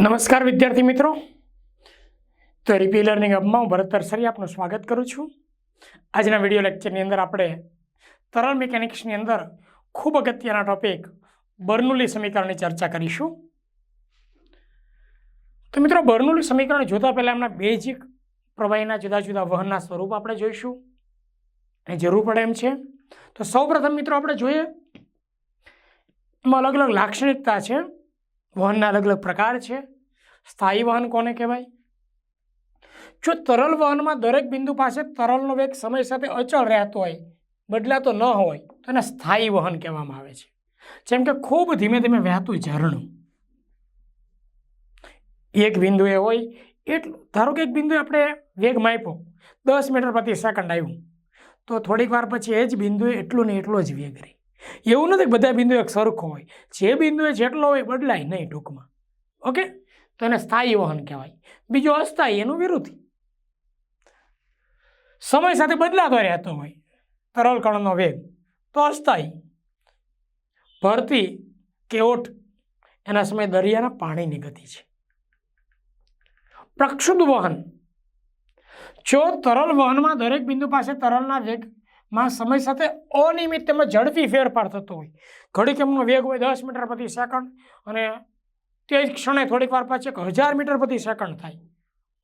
નમસ્કાર વિદ્યાર્થી મિત્રો. તો રીપી લર્નિંગ હબમાં હું ભરત તરસરી આપનું સ્વાગત કરું છું. આજના વીડિયો લેક્ચરની અંદર આપણે તરલ મિકેનિક્સની અંદર ખૂબ અગત્યના ટોપિક બર્નુલી સમીકરણની ચર્ચા કરીશું. તો મિત્રો, બર્નુલી સમીકરણ જોતા પહેલાં એમના બેઝિક પ્રવાહીના જુદા જુદા વહનના સ્વરૂપ આપણે જોઈશું. એ જરૂર પડે એમ છે. તો સૌપ્રથમ મિત્રો આપણે જોઈએ, એમાં અલગ અલગ લાક્ષણિકતા છે. વહનના અલગ અલગ પ્રકાર છે. સ્થાયી વહન કોને કહેવાય? જો તરલ વહનમાં દરેક બિંદુ પાસે તરલનો વેગ સમય સાથે અચળ રહેતો હોય, બદલાતો ન હોય, તો એને સ્થાયી વહન કહેવામાં આવે છે. જેમ કે ખૂબ ધીમે ધીમે વહેતું ઝરણું. એક બિંદુએ હોય, એટલું ધારો કે એક બિંદુએ આપણે વેગ માપ્યો, દસ મીટર પ્રતિ સેકન્ડ આવ્યું. તો થોડીક વાર પછી એ જ બિંદુએ એટલું ને એટલો જ વેગ રહે એવું નથી કે બધા બિંદુ એક સરખો હોય. જે બિંદુએ જેટલો હોય બદલાય નહીં ટૂંકમાં. ઓકે? તો એને સ્થાયી વહન કહેવાય. બીજું અસ્થાયી, એનું વિરુદ્ધ. સમય સાથે બદલાતો રહેતો હોય તરલ કણનો વેગ, તો અસ્થાયી. ભરતી કે ઓઠ, એના સમય દરિયાના પાણીની ગતિ છે. પ્રક્ષુબ્ધ વહન. જો તરલ વહનમાં દરેક બિંદુ પાસે તરલના વેગમાં સમય સાથે અનિયમિત તેમજ ઝડપી ફેરફાર થતો હોય. ઘડીક એમનો વેગ હોય દસ મીટર પ્રતિ સેકન્ડ અને તે જ ક્ષણે થોડીક વાર પાછળ એક હજાર મીટર પ્રતિ સેકન્ડ થાય.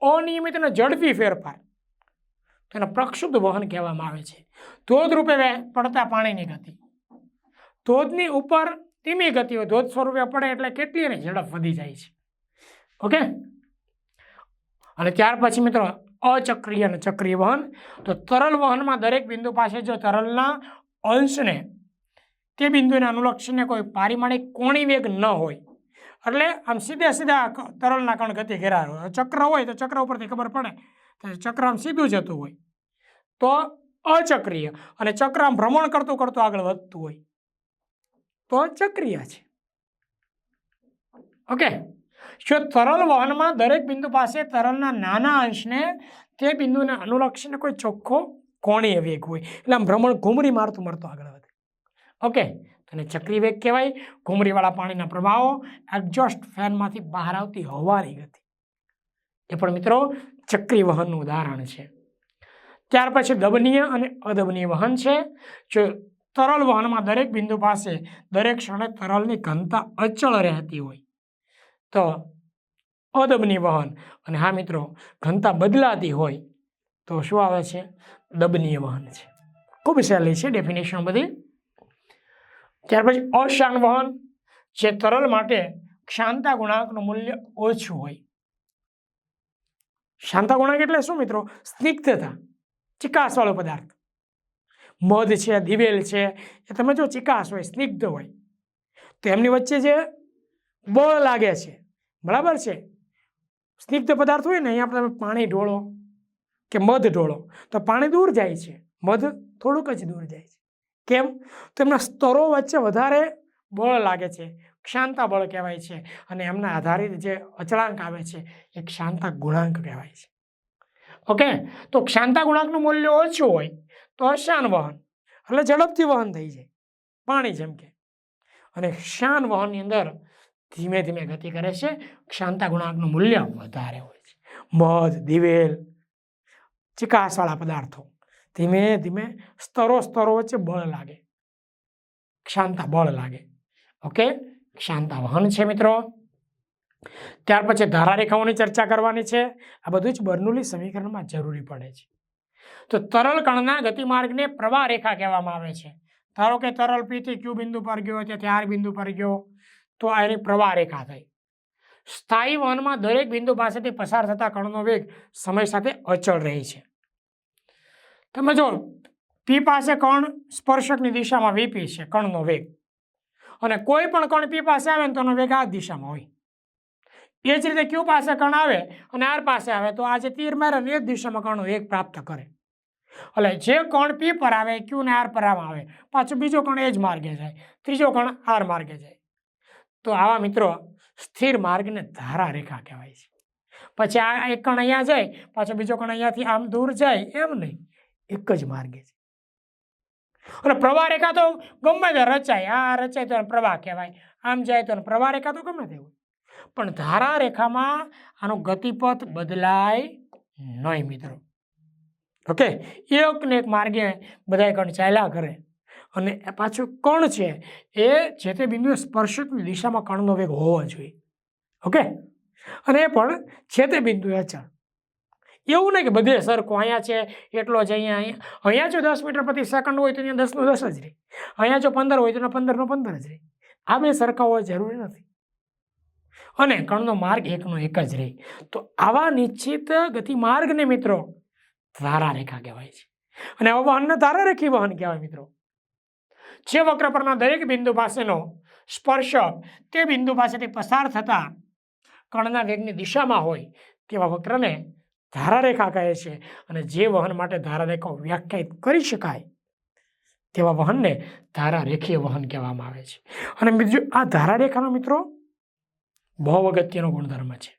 અનિયમિત અને ઝડપી ફેરફાર. તેને પ્રક્ષુબ્ધ વહન કહેવામાં આવે છે. ધોધ રૂપે વહે- પડતા પાણીની ગતિ. ધોધની ઉપર ધીમી ગતિ હોય. ધોધ સ્વરૂપે પડે એટલે કેટલી એની ઝડપ વધી જાય છે. ઓકે? અને ત્યાર પછી મિત્રો અચક્રીય અને ચક્રીય વહન. તો તરલ વહનમાં દરેક બિંદુ પાસે જો તરલના અંશને, તે બિંદુને અનુલક્ષીને કોઈ પારિમાણિક કોણી વેગ ન હોય, એટલે આમ સીધે સીધા તરલના કણ ગતિ ઘેરા હોય. ચક્ર હોય તો ચક્ર ઉપરથી ખબર પડે તો ચક્ર આમ સીધું જતું હોય. તો અચક્રિય અને ચક્ર આમ ભ્રમણ કરતું કરતું આગળ વધતું હોય. તો ચક્રિય છે. ઓકે? જો તરલ વહનમાં દરેક બિંદુ પાસે તરલના નાના અંશને તે બિંદુને અનુલક્ષીને કોઈ ચોખ્ખો કોણીય વેગ હોય. એટલે આમ ભ્રમણ ઘૂમરી મારતું મારતું આગળ વધે. ઓકે, તો એને ચક્રી વેગ કહેવાય. ઘૂમરીવાળા પાણીના પ્રવાહો એક્ઝોસ્ટ ફેનમાંથી બહાર આવતી હવાની ગતિ. એ પણ મિત્રો ચક્રી વહનનું ઉદાહરણ છે. ત્યાર પછી દબનીય અને અદબનીય વહન છે. જો તરલ વહનમાં દરેક બિંદુ પાસે દરેક ક્ષણે તરલની ઘનતા અચળ રહેતી હોય તો અદબની વહન અને હા મિત્રો, ઘનતા બદલાતી હોય તો શું આવે છે? દબનીય વહન છે. ખૂબ સહેલી છે ડેફિનેશન બધી. ત્યાર પછી અશાન વહન જે તરલ માટે શાંતા ગુણાંકનું મૂલ્ય ઓછું હોય. શાંતા ગુણાંક એટલે શું મિત્રો? સ્નિગ્ધતા, ચિકાસવાળો પદાર્થ. મધ છે, દિવેલ છે, એ તમે જો ચિકાસ હોય, સ્નિગ્ધ હોય, તો એમની વચ્ચે જે બળ લાગે છે. બરાબર છે? સ્નિગ્ધ પદાર્થ હોય ને, અહીંયા તમે પાણી ઢોળો કે મધ ઢોળો, તો પાણી દૂર જાય છે. મધ થોડુંક જ દૂર જાય છે. કેમ? તો એમના સ્તરો વચ્ચે વધારે બળ લાગે છે. ક્ષાંતા બળ કહેવાય છે. અને એમના આધારિત જે અચળાંક આવે છે, એ ક્ષાંતા ગુણાંક કહેવાય છે. ઓકે તો ક્ષાંતા ગુણાંકનું મૂલ્ય ઓછું હોય, તો અશાન વહન, એટલે ઝડપથી વહન થઈ જાય. પાણી જેમ કે. અને શાન વહનની અંદર ધીમે ધીમે ગતિ કરે છે. ક્ષાંતા ગુણાંકનું મૂલ્ય વધારે હોય છે. મધ, દિવેલ, ચિકાસવાળા પદાર્થો. ધીમે ધીમે સ્તરો સ્તરો વચ્ચે બળ લાગે. ક્ષાંતા બળ લાગે. ઓકે? ક્ષાંતા વહન છે મિત્રો. ત્યાર પછી ધારારેખાઓની ચર્ચા કરવાની છે. આ બધું જ બર્નુલી સમીકરણમાં જરૂરી પડે છે. તો તરલ કણના ગતિમાર્ગને પ્રવાહ રેખા કહેવામાં આવે છે. ધારો કે તરલ પીથી ક્યુ બિંદુ પર ગયો ત્યાંથી આર બિંદુ પર ગયો. તો આ એની પ્રવાહ રેખા થઈ. સ્થાયી વહનમાં દરેક બિંદુ પાસેથી પસાર થતા કણનો વેગ સમય સાથે અચળ રહે છે. તમે જો પી પાસે કણ સ્પર્શકની દિશામાં વીપી છે, કણનો વેગ. અને કોઈ પણ કણ પી પાસે આવે ને તો એનો વેગ આ દિશામાં હોય. એ જ રીતે ક્યુ પાસે કણ આવે અને આર પાસે આવે તો આ જે તીર મારે એ જ દિશામાં કણનો વેગ પ્રાપ્ત કરે. એટલે જે કણ પી પર આવે ક્યુ ને આર પર આવે, પાછો બીજો કણ એ જ માર્ગે જાય, ત્રીજો કણ આર માર્ગે જાય. તો આવા મિત્રો સ્થિર માર્ગને ધારા રેખા કહેવાય છે. પછી આ એક કણ અહીંયા જાય, પાછો બીજો કણ અહીંયાથી આમ દૂર જાય, એમ નહીં. એક જ માર્ગે છે. અને પ્રવાહ રેખા તો ગમે તે રચાય, આ રચાય તો પ્રવાહ કહેવાય, આમ જાય તો પ્રવાહ રેખા તો ગમે તે હોય. પણ ધારા રેખામાં આનો ગતિપથ બદલાય નહીં મિત્રો. ઓકે? એક ને એક માર્ગે બધા કણ ચાલ્યા કરે. અને પાછું કણ છે, એ જે તે બિંદુએ સ્પર્શકની દિશામાં કણનો વેગ હોવો જોઈએ. ઓકે? અને એ પણ છે તે બિંદુએ અચળ. એવું નહીં કે બધે સરખું અહીંયા છે, એટલો જ અહીંયા અહીંયા. અહીંયા જો દસ મીટર પ્રતિ સેકન્ડ હોય તો અહીંયા દસનો દસ જ રહે. અહીંયા જો પંદર હોય તો એના પંદરનો પંદર જ રહે. આ બે સરખા હોવા જરૂરી નથી. અને કણનો માર્ગ એકનો એક જ રહે. તો આવા નિશ્ચિત ગતિ માર્ગને મિત્રો ધારા રેખા કહેવાય છે. અને આવા વહનને ધારા રેખી વહન કહેવાય મિત્રો. જે વક્ર પરના દરેક બિંદુ પાસેનો સ્પર્શક તે બિંદુ પાસેથી પસાર થતા કણના વેગની દિશામાં હોય તેવા વક્રને ધારા રેખા કહે છે. અને જે વહન માટે ધારા રેખાઓ વ્યાખ્યાયિત કરી શકાય તેવા વહનને ધારા રેખીય વહન કહેવામાં આવે છે. અને બીજું, આ ધારા રેખાનો મિત્રો બહુ અગત્યનો ગુણધર્મ છે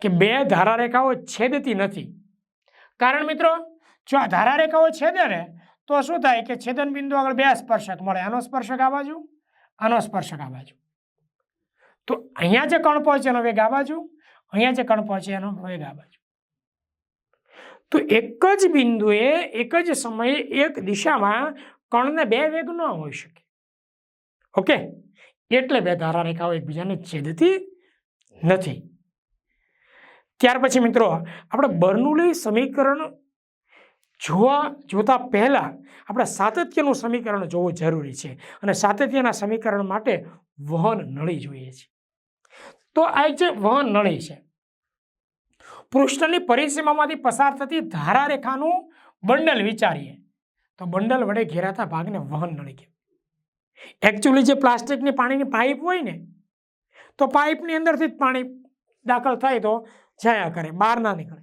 કે બે ધારા રેખાઓ છેદતી નથી. કારણ મિત્રો, જો આ ધારા રેખાઓ છેદે ને તો શું થાય કે છેદન બિંદુ આગળ બે સ્પર્શક મળે? આનો સ્પર્શક આ બાજુ, આનો સ્પર્શક આ બાજુ. તો અહીંયા જે કણ પહોંચે એનો વેગ આ બાજુ, અહીંયા જે કણ પહોંચે એનો વેગ આ બાજુ. તો એક જ બિંદુએ એક જ સમયે એક દિશામાં કણને બે વેગ ન હોઈ શકે. ઓકે? એટલે બે ધારા રેખાઓ એકબીજાને છેદતી નથી. ત્યાર પછી મિત્રો, આપણે બર્નુલી સમીકરણ જોવા, જોતા પહેલાં આપણે સાતત્યનું સમીકરણ જોવું જરૂરી છે અને સાતત્યના સમીકરણ માટે વહન નળી જોઈએ છે. તો આ જે વહન નળી છે, પૃષ્ઠની પરિસીમામાંથી પસાર થતી ધારા રેખાનું બંડલ વિચારીએ. તો બંડલ વડે ઘેરાતા ભાગને વહન નળી કહેવાય. એકચ્યુઅલી જે પ્લાસ્ટિકની પાણીની પાઇપ હોય ને, તો પાઇપની અંદરથી જ પાણી દાખલ થાય તો જયા કરે બહાર ના નીકળે.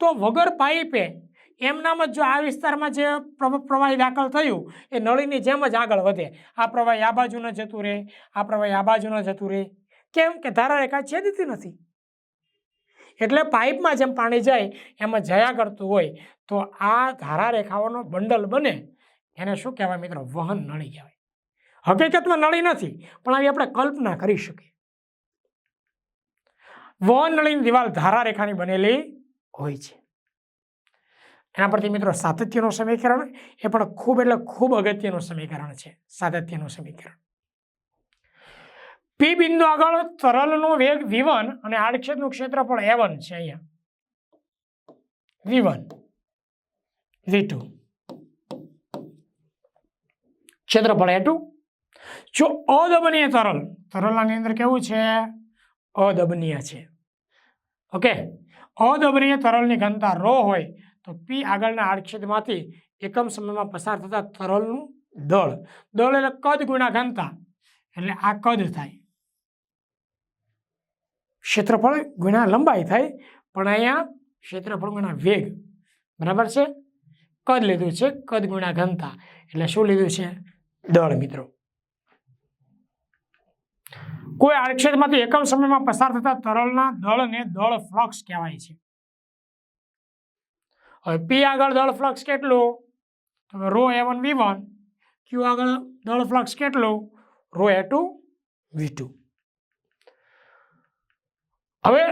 તો વગર પાઇપે એમનામ જ જો આ વિસ્તારમાં જે પ્રવ- પ્રવાહી દાખલ થયું, એ નળીની જેમ જ આગળ વધે. આ પ્રવાહી આ બાજુ ન જતું રહે આ પ્રવાહી આ બાજુ ન જતું રહે કેમ કે ધારા રેખા છેદતી નથી. એટલે પાઇપમાં જેમ પાણી જાય, એમાં જયા કરતું હોય. તો આ ધારા રેખાઓનો બંડલ બને. એને શું કહેવાય મિત્રો? વહન નળી કહેવાય. હકીકતમાં નળી નથી, પણ આવી આપણે કલ્પના કરી શકીએ. વહન નળીની દિવાલ ધારા રેખાની બનેલી હોય છે. એના પરથી મિત્રો સાતત્યનું સમીકરણ એ પણ ખૂબ એટલે ખૂબ અગત્યનું સમીકરણ છે, સાતત્યનું સમીકરણ. પી બિંદુ આગળ તરલનો વેગ વિવન અને આડછેદનું ક્ષેત્રફળ એવન છે અહીંયા. v1 v2 ક્ષેત્રફળ a2 જો અદબનીય તરલ, તરલની અંદર કેવું છે? અદબનીય છે. ઓકે? અદબનીય તરલની ઘનતા રો હોય તો પી આગળના આડછેદમાંથી એકમ સમયમાં પસાર થતા તરલનું દળ. દળ એટલે કદ ગુણા ઘનતા એટલે આ કદ થાય. ક્ષેત્રફળ ગુણા લંબાઈ થાય, પણ અહીંયા ક્ષેત્રફળ ગુણા વેગ. બરાબર છે? કદ લીધું છે કદ ગુણા ઘનતા એટલે શું લીધું છે? દળ, મિત્રો. કોઈ આડક્ષેદમાંથી એકમ સમયમાં પસાર થતા તરલના દળને દળ ફ્લક્સ કહેવાય છે. હવે પી આગળ દળ ફ્લક્સ કેટલું? તો rho A one V one Q આગળ દળ ફ્લક્સ કેટલું? Rho A two V two હવે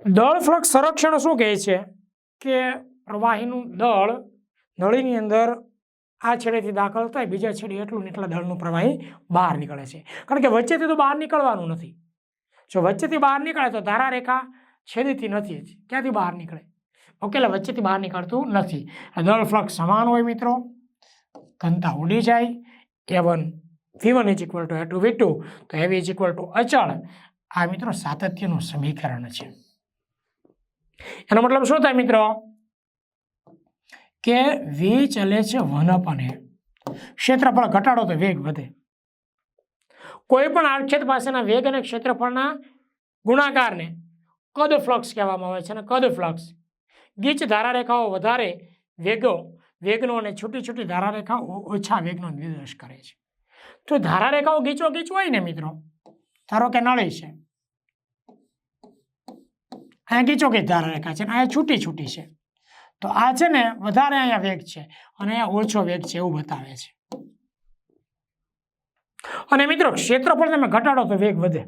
દળ ફ્લક્સ સંરક્ષણ શું કહે છે? કે પ્રવાહીનું દળ નળીની અંદર આ છેડેથી દાખલ થાય, બીજા છેડે એટલું એટલા દળનું પ્રવાહી બહાર નીકળે છે. કારણ કે વચ્ચેથી તો બહાર નીકળવાનું નથી. જો વચ્ચેથી બહાર નીકળે તો ધારા રેખા છેદતી નથી ક્યાંથી બહાર નીકળે? ઓકે એટલે વચ્ચેથી બહાર નીકળતું નથી. દળ ફ્લક્સ સમાન હોય મિત્રો. ઘનતા ઉડી જાય. A one V one is equal to A two V two તો એવી ઇઝ ઇક્વલ ટુ અચળ. આ મિત્રો સાતત્યનું સમીકરણ છે. એનો મતલબ શું થાય મિત્રો? કે વી ચલે છે વન અપને ક્ષેત્રફળ ઘટાડો તો વેગ વધે. કોઈ પણ આડછેદ પાસેના વેગ અને ક્ષેત્રફળના ગુણાકારને કદ ફ્લક્સ કહેવામાં આવે છે અને કદ ફ્લક્સ ગીચ ધારારેખાઓ વધારે વેગો, વેગનો અને છૂટી છૂટી ધારારેખાઓ ઓછા વેગનો નિર્દેશ કરે છે. તો ધારારેખાઓ ગીચો ગીચ હોય ને મિત્રો, ધારો કે નળી છે. અહીંયા ગીચો ગીચ ધારારેખા છે અને અહીંયા છૂટી છૂટી છે. તો આ છે ને વધારે અહીંયા વેગ છે અને અહીંયા ઓછો વેગ છે એવું બતાવે છે. અને મિત્રો, ક્ષેત્રફળ તમે ઘટાડો તો વેગ વધે.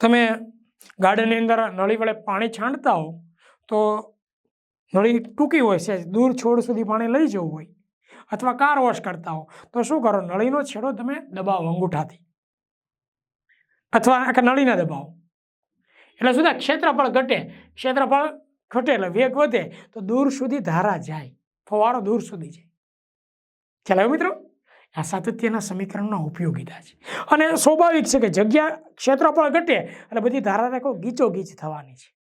તમે ગાર્ડનની અંદર નળી વડે પાણી છાંટતા હો તો નળી ટૂંકી હોય છે, દૂર છોડ સુધી પાણી લઈ જવું હોય અથવા કાર વોશ કરતા હો, તો શું કરો? નળીનો છેડો તમે દબાવો અંગૂઠાથી અથવા આખા નળીને દબાવો. એટલે શું થાય? ક્ષેત્રફળ ઘટે. ક્ષેત્રફળ ઘટે એટલે વેગ વધે તો દૂર સુધી ધારા જાય. ફવારો દૂર સુધી જાય. ખ્યાલ મિત્રો? આ સાતત્યના સમીકરણનો ઉપયોગીતા છે. અને સ્વાભાવિક છે કે જગ્યા ક્ષેત્રફળ ઘટે એટલે બધી ધારા રેખો ગીચોગીચ થવાની છે.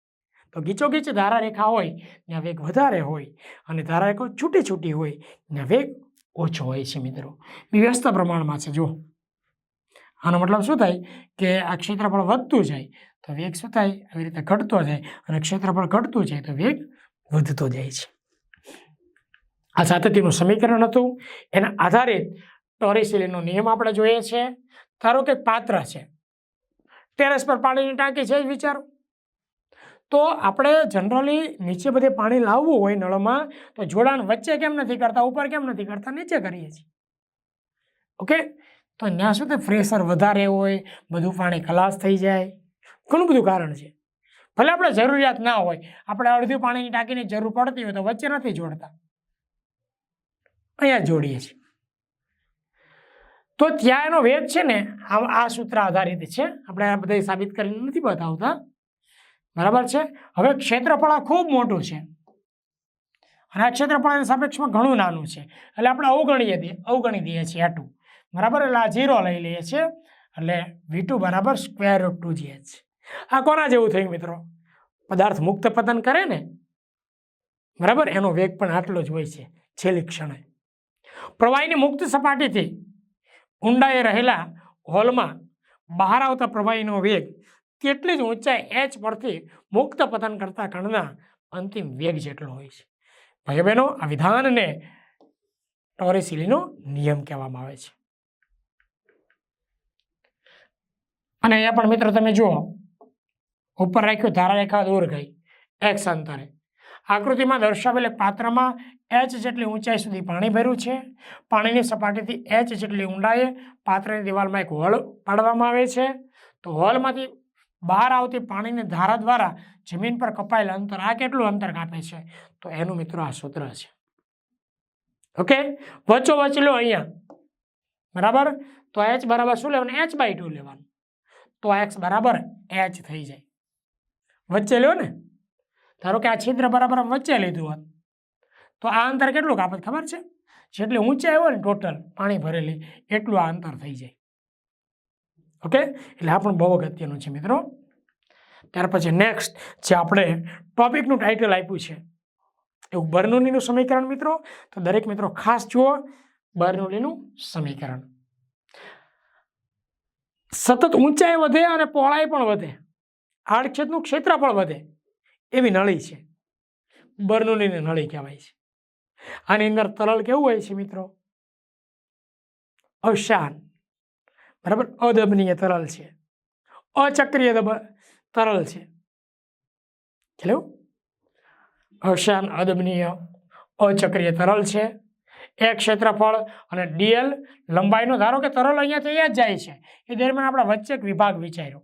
તો ગીચોગીચ ધારારેખા હોય, ત્યાં વેગ વધારે હોય અને ધારારેખો છૂટી છૂટી હોય, ત્યાં વેગ ઓછો હોય છે મિત્રો. વ્યસ્ત પ્રમાણમાં છે જો આનો મતલબ શું થાય કે આ ક્ષેત્રફળ વધતું જાય, તો વેગ શું થાય? આવી રીતે ઘટતો જાય અને ક્ષેત્રફળ ઘટતું જાય, તો વેગ વધતો જાય છે. આ સાતત્યનું સમીકરણ હતું. એના આધારિત ટોરેસિલીનો નિયમ આપણે જોઈએ છીએ ધારો કે પાત્ર છે. ટેરેસ પર પાણીની ટાંકી છે, વિચારો. તો આપણે જનરલી નીચે બધે પાણી લાવવું હોય નળમાં, તો જોડાણ વચ્ચે કેમ નથી કરતા, ઉપર કેમ નથી કરતા, નીચે કરીએ છીએ. ઓકે તો ત્યાં શું થાય પ્રેશર વધારે હોય, બધું પાણી ખલાસ થઈ જાય. ઘણું બધું કારણ છે. ભલે આપણે જરૂરિયાત ના હોય, આપણે અડધું પાણીની ટાંકીની જરૂર પડતી હોય તો વચ્ચે નથી જોડતા. અહીંયા જોડીએ છીએ. તો ત્યાં એનો વેદ છે ને, આ આ સૂત્ર આધારિત છે. આપણે આ બધા સાબિત કરીને નથી બતાવતા. બરાબર છે? હવે ક્ષેત્રફળ આ ખૂબ મોટું છે. અને આ ક્ષેત્રફળ સાપેક્ષમાં ઘણું નાનું છે. એટલે આપણે અવગણીએ દઈએ અવગણી દઈએ છીએ આ ટુ. બરાબર? એટલે આ ઝીરો લઈ લઈએ છીએ. એટલે વી બરાબર સ્ક્વેર રૂટ ટુ એચ. આ કોના જેવું થયું મિત્રો? પદાર્થ મુક્ત પતન કરે ને? બરાબર? એનો વેગ પણ આટલો જ હોય છે છેલ્લી ક્ષણે. પ્રવાહીની મુક્ત સપાટીથી ઊંડાએ રહેલા હોલમાં બહાર આવતા પ્રવાહીનો વેગ તેટલી જ ઊંચાઈ એચ પરથી મુક્ત પતન કરતા કણના અંતિમ વેગ જેટલો હોય છે. ભાઈ બહેનો, આ વિધાનને ટોરેસિલીનો નિયમ કહેવામાં આવે છે. અને અહીંયા પણ મિત્રો તમે જુઓ, ઉપર રાખ્યું ધારારેખા દૂર ગઈ, એક્સ અંતરે. આકૃતિમાં દર્શાવેલ પાત્રમાં એચ જેટલી ઊંચાઈ સુધી પાણી ભર્યું છે. પાણીની સપાટીથી એચ જેટલી ઊંડાઈએ પાત્રની દિવાલમાં એક હોલ પાડવામાં આવે છે. તો હોલમાંથી બહાર આવતી પાણીની ધારા દ્વારા જમીન પર કપાયેલ અંતર, આ કેટલું અંતર કાપે છે? તો એનું મિત્રો આ સૂત્ર છે. ઓકે? વચ્ચો વચલો અહીંયા. બરાબર? તો એચ બરાબર શું લેવાનું? એચ બાય ટુ લેવાનું. તો એક્સ બરાબર એચ થઈ જાય. વચ્ચે લ્યો ને. ધારો કે આ છિદ્ર બરાબર વચ્ચે લીધું હોત. તો આ અંતર કેટલું કાપે ખબર છે? જેટલી ઊંચે આવ્યો ને ટોટલ પાણી ભરેલી, એટલું આ અંતર થઈ જાય. ઓકે? એટલે આ પણ બહુ અગત્યનું છે મિત્રો. ત્યાર પછી નેક્સ્ટ જે આપણે ટોપિકનું ટાઇટલ આપ્યું છે એવું બર્નુલીનું સમીકરણ મિત્રો. તો દરેક મિત્રો ખાસ જુઓ, બર્નુલીનું સમીકરણ. સતત ઊંચાઈ વધે અને પહોળાઈ પણ વધે. આડછેદનું ક્ષેત્રફળ વધે. એવી નળી છે. બર્નુલીની નળી કહેવાય છે. આની અંદર તરલ કેવું હોય છે મિત્રો? અશાન બરાબર? અદબનીય તરલ છે. અચક્રીય દબ તરલ છે. ખ્યાલ અશાન અદબનીય, અચક્રીય તરલ છે. એક ક્ષેત્રફળ અને ડીએલ લંબાઈનો, ધારો કે તરલ અહીંયા અહીંયા જ જાય છે. એ દરમિયાન આપણે વચ્ચે એક વિભાગ વિચાર્યો.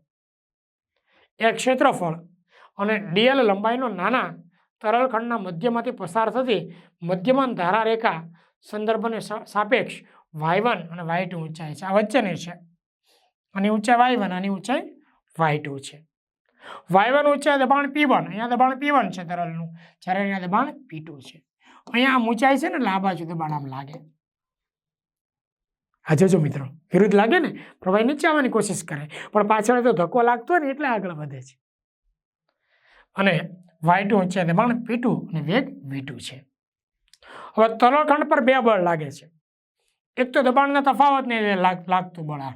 એક ક્ષેત્રફળ અને ડીએલ લંબાઈનો નાના તરલ ખંડના મધ્યમાંથી પસાર થતી મધ્યમાન ધારા રેખા સંદર્ભને સાપેક્ષ વાય અને વાય ઊંચાઈ છે. આ વચ્ચેની છે. આની ઊંચાઈ વાય વન આની ઊંચાઈ વાય ટુ છે. વાય વન ઊંચાઈ, દબાણ પી વન. અહીંયા દબાણ પી વન છે તરલનું. જ્યારે અહીંયા દબાણ પી ટુ છે. અહીંયા આમ ઊંચાઈ છે ને, એટલે આ દબાણ આમ લાગે. આ જો મિત્રો, વિરુદ્ધ લાગે ને પ્રવાહી નીચે આવવાની કોશિશ કરે. પણ પાછળ તો ધક્કો લાગતો હોય ને, એટલે આગળ વધે છે. અને વાય ટુ, ઊંચાઈ, દબાણ પી ટુ અને વેગ વી ટુ છે. હવે તરલખંડ પર બે બળ લાગે છે. એક તો દબાણના તફાવતને લાગતું બળ આ.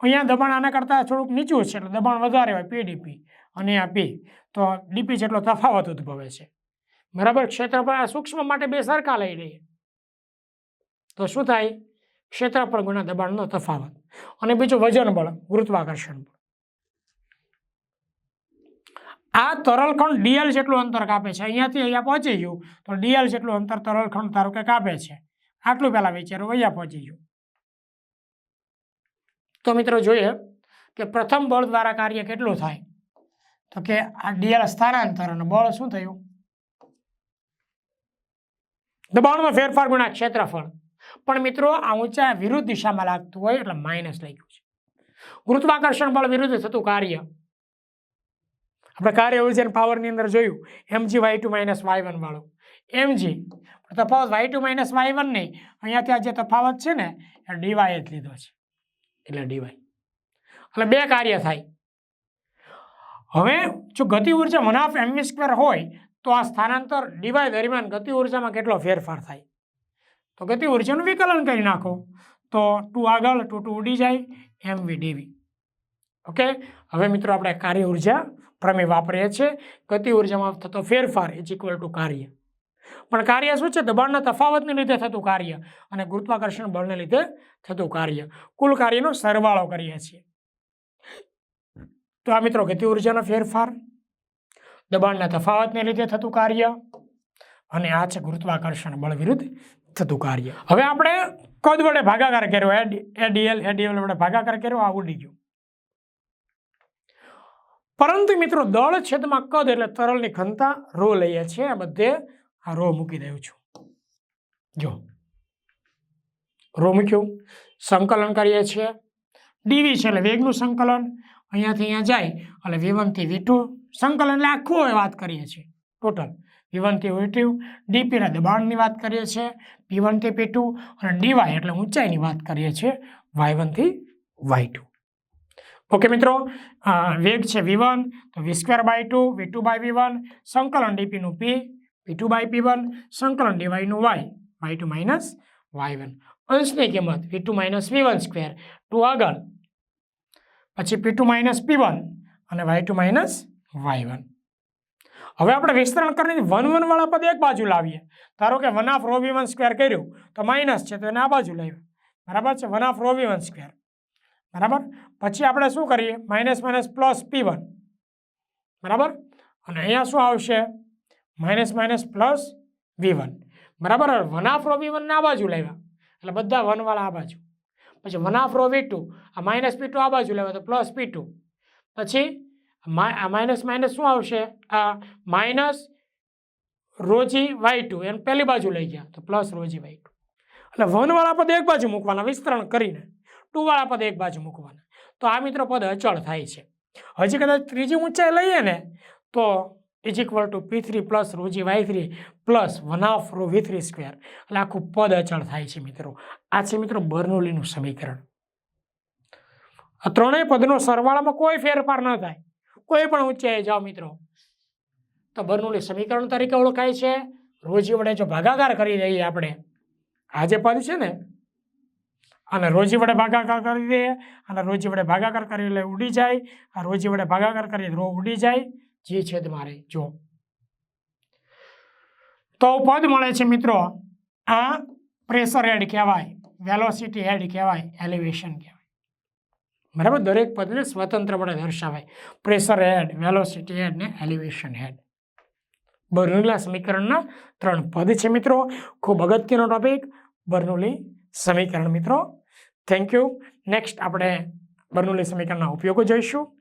અહીંયા દબાણ આના કરતાં થોડુંક નીચું છે એટલે દબાણ વધારે હોય પીડીપી અને આ પી તો ડીપી જેટલો તફાવત ઉદ્ભવે છે. બરાબર? ક્ષેત્રફળ સૂક્ષ્મ માટે બે સરખા લઈ લઈએ. તો શું થાય? ક્ષેત્રફળ ગુણા દબાણનો તફાવત. અને બીજું વજન બળ, ગુરુત્વાકર્ષણ બળ. આ તરલખંડ ડીએલ જેટલું અંતર કાપે છે. અહીંયાથી અહીંયા પહોંચી ગયું. તો ડીએલ જેટલું અંતર તરલખંડ ધારો કે કાપે છે. આટલું પહેલાં વિચારો અહીંયા પહોંચી ગયું. તો મિત્રો જોઈએ કે પ્રથમ બળ દ્વારા કાર્ય કેટલું થાય? તો કે આ ડીએલ સ્થાનાંતરણ બળ શું થયું? દબાણમાં ફેરફાર ગુણા ક્ષેત્રફળ. પણ મિત્રો, આ ઊંચા વિરુદ્ધ દિશામાં લાગતું હોય એટલે માઇનસ લખ્યું છે. ગુરુત્વાકર્ષણ બળ વિરુદ્ધ થતું કાર્ય. આપણે કાર્ય ઊર્જા પાવરની અંદર જોયું. M G Y two minus Y one વાળું. એમજી તફાવત Y two minus Y one નહીં. અહીંયા ત્યાં જે તફાવત છે ને, એ ડીવાય જ લીધો છે. એટલે ડીવાય એટલે બે કાર્ય થાય. હવે જો ગતિ ઊર્જા વન હાફ એમવી સ્ક્વેર હોય, તો આ સ્થાનાંતર ડીવાય દરમિયાન ગતિ ઉર્જામાં કેટલો ફેરફાર થાય? તો ગતિ ઉર્જાનું વિકલન કરી નાખો. તો ટુ આગળ, ટુ ટુ ઉડી જાય એમવી ડીવી ઓકે હવે મિત્રો આપણે કાર્ય ઊર્જા પ્રમેય વાપરીએ છીએ. ગતિ ઉર્જામાં થતો ફેરફાર ઇઝ ઇક્વલ ટુ કાર્ય. પણ કાર્ય શું છે? દબાણના તફાવતને લીધે થતું કાર્ય અને ગુરુત્વાકર્ષણ બળને લીધે થતું કાર્ય. કુલ કાર્યનો સરવાળો કરીએ છીએ. તો આ મિત્રો ગતિ ઉર્જાનો ફેરફાર, દબાણના તફાવતને લીધે થતું કાર્ય અને આ છે ગુરુત્વાકર્ષણ બળ વિરુદ્ધ થતું કાર્ય. હવે આપણે કદ વડે ભાગાકાર કર્યો. એડીએલ એડીએલ વડે ભાગાકાર કર્યો. આ ઉડી ગયું. પરંતુ મિત્રો દળ છેદમાં કદ એટલે તરલની ઘનતા રો લઈએ છીએ. આ બધે આ રો મૂકી દઉં છું. જો. રો મૂક્યું. સંકલન કરીએ છીએ. ડીવી છે એટલે વેગનું સંકલન. અહીંયાથી અહીંયા જાય એટલે વી વનથી વી ટુ સંકલન એટલે આખું વાત કરીએ છીએ. ટોટલ વી વનથી વી ટુ ડીપીના દબાણની વાત કરીએ છીએ. પી વનથી પી ટુ અને ડીવાય એટલે ઊંચાઈની વાત કરીએ છીએ. વાય વનથી વાય ટુ ઓકે મિત્રો વેગ છે વી વન. તો V square by two, V two by V one. સંકલન ડીપીનું P. P two by P one સંકલન ડીવાયનું Y Y two minus Y one અંશની કિંમત V two minus V one square two આગળ. પછી P two minus P one અને Y two minus Y one હવે આપણે વિસ્તરણ કરીને વન વન વાળા પદ એક બાજુ લાવીએ. ધારો કે one of rho V one square કર્યું, તો માઇનસ છે, તો એને આ બાજુ લાવ્યું. બરાબર છે? One of rho V one square બરાબર? પછી આપણે શું કરીએ? Minus minus plus P one બરાબર? અને અહીંયા શું આવશે? Minus minus plus V one. બરાબર? One of rho V one આ બાજુ લાવ્યા. એટલે બધા વનવાળા આ બાજુ. પછી one of rho V two, આ માઇનસ પી ટુ આ બાજુ લાવ્યા તો પ્લસ પી ટુ. પછી આ માઇનસ માઇનસ શું આવશે? આ માઇનસ રોજી વાય ટુ એને પહેલી બાજુ લઈ ગયા તો પ્લસ રોજી વાય ટુ. એટલે વનવાળા પદ એક બાજુ મૂકવાના, વિસ્તરણ કરીને ટુવાળા પદ એક બાજુ મૂકવાના. તો આ મિત્રો પદ અચળ થાય છે. હજી કદાચ ત્રીજી ઊંચાઈ લઈએ ને, તો is equal to P three plus rho g Y three plus one of rho V three square એટલે આખું પદ અચળ થાય છે મિત્રો. આ છે મિત્રો બર્નોલીનું સમીકરણ. આ ત્રણેય પદનો સરવાળામાં કોઈ ફેરફાર ન થાય. કોઈ પણ ઊંચાઈએ જાઓ મિત્રો. તો બર્નોલી સમીકરણ તરીકે ઓળખાય છે. રોજી વડે જો ભાગાકાર કરી દઈએ આપણે. આ જે પદ છે ને, અને રોજી વડે ભાગાકાર કરી દઈએ. અને રોજી વડે ભાગાકાર કરી એટલે ઉડી જાય. આ રોજી વડે ભાગાકાર કરીએ રો ઉડી જાય. જે છેદ મારે જો તો પદ મળે છે મિત્રો આ પ્રેશર હેડ કહેવાય, વેલોસિટી હેડ કહેવાય, એલિવેશન કહેવાય. બરાબર? દરેક પદને સ્વતંત્ર વડે દર્શાવાય. પ્રેશર હેડ, વેલોસિટી હેડ ને એલિવેશન હેડ. બર્નુલા સમીકરણના ત્રણ પદ છે મિત્રો. ખૂબ અગત્યનો ટોપિક, બર્નુલી સમીકરણ મિત્રો. થેન્ક યુ નેક્સ્ટ આપણે બર્નુલી સમીકરણના ઉપયોગો જોઈશું.